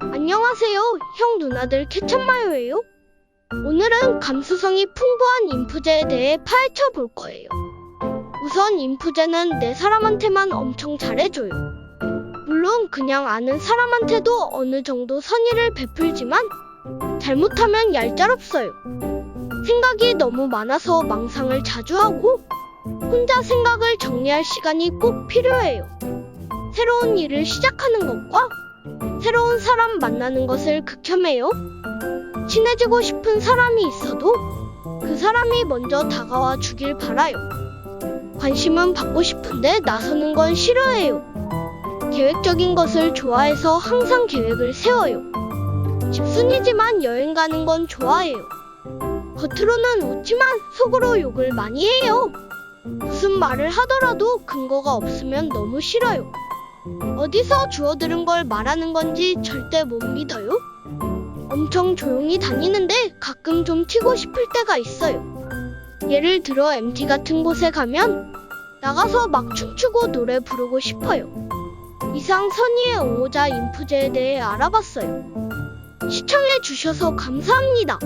안녕하세요, 형 누나들 캐천마요예요. 오늘은 감수성이 풍부한 인프제에 대해 파헤쳐 볼 거예요. 우선 인프제는 내 사람한테만 엄청 잘해줘요. 물론 그냥 아는 사람한테도 어느 정도 선의를 베풀지만 잘못하면 얄짤없어요. 생각이 너무 많아서 망상을 자주 하고 혼자 생각을 정리할 시간이 꼭 필요해요. 새로운 일을 시작하는 것과 새로운 사람 만나는 것을 극혐해요. 친해지고 싶은 사람이 있어도 그 사람이 먼저 다가와 주길 바라요. 관심은 받고 싶은데 나서는 건 싫어해요. 계획적인 것을 좋아해서 항상 계획을 세워요. 집순이지만 여행 가는 건 좋아해요. 겉으로는 웃지만 속으로 욕을 많이 해요. 무슨 말을 하더라도 근거가 없으면 너무 싫어요. 어디서 주워들은 걸 말하는 건지 절대 못 믿어요. 엄청 조용히 다니는데 가끔 좀 튀고 싶을 때가 있어요. 예를 들어 MT 같은 곳에 가면 나가서 막 춤추고 노래 부르고 싶어요. 이상 선의의 옹호자 인프제에 대해 알아봤어요. 시청해 주셔서 감사합니다.